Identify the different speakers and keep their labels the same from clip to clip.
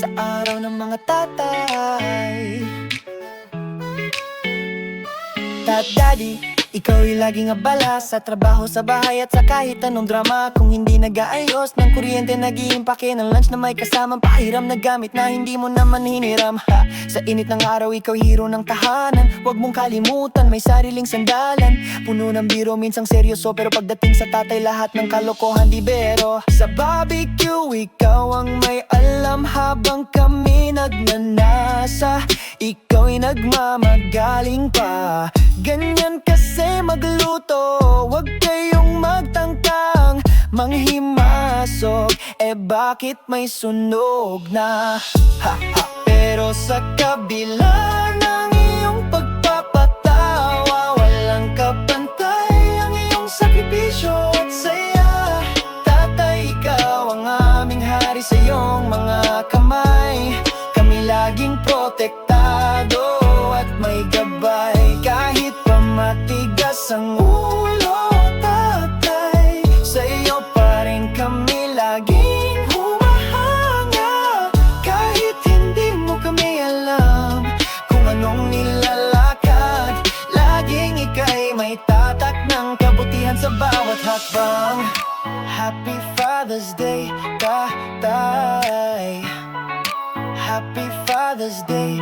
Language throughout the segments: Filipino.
Speaker 1: Sa araw ng mga tatay. Tat daddy, ikaw ay laging abala Sa trabaho, sa bahay at sa kahit anong drama. Kung hindi nag-aayos ng kuryente Nag-iimpake ng lunch na may kasamang pahiram na gamit Na hindi mo naman hiniram. Ha, Sa init ng araw, ikaw hero ng tahanan. Huwag mong kalimutan, may sariling sandalan. Puno ng biro, minsang seryoso Pero pagdating sa tatay, lahat ng kalokohan di bero Sa barbecue, ikaw nagnanasa Ikaw ay nagmamagaling pa Ganyan kasi magluto Huwag kayong magtangkang Manghimasok Eh bakit may sunog na ha, ha. Pero sa kabila Happy Father's Day, tatay Happy Father's Day,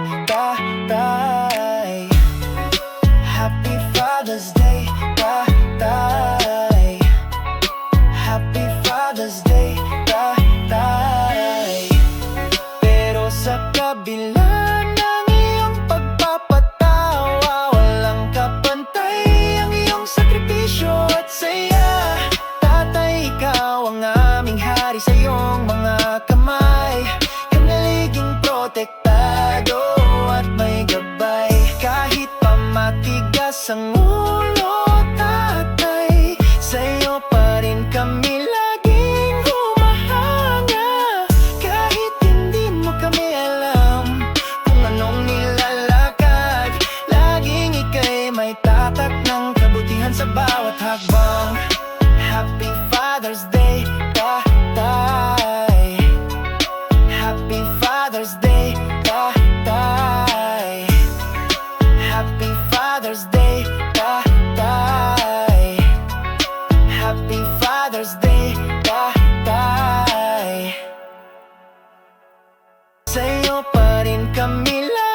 Speaker 1: Happy Father's Day, tatay Sa iyo pa rin kami laging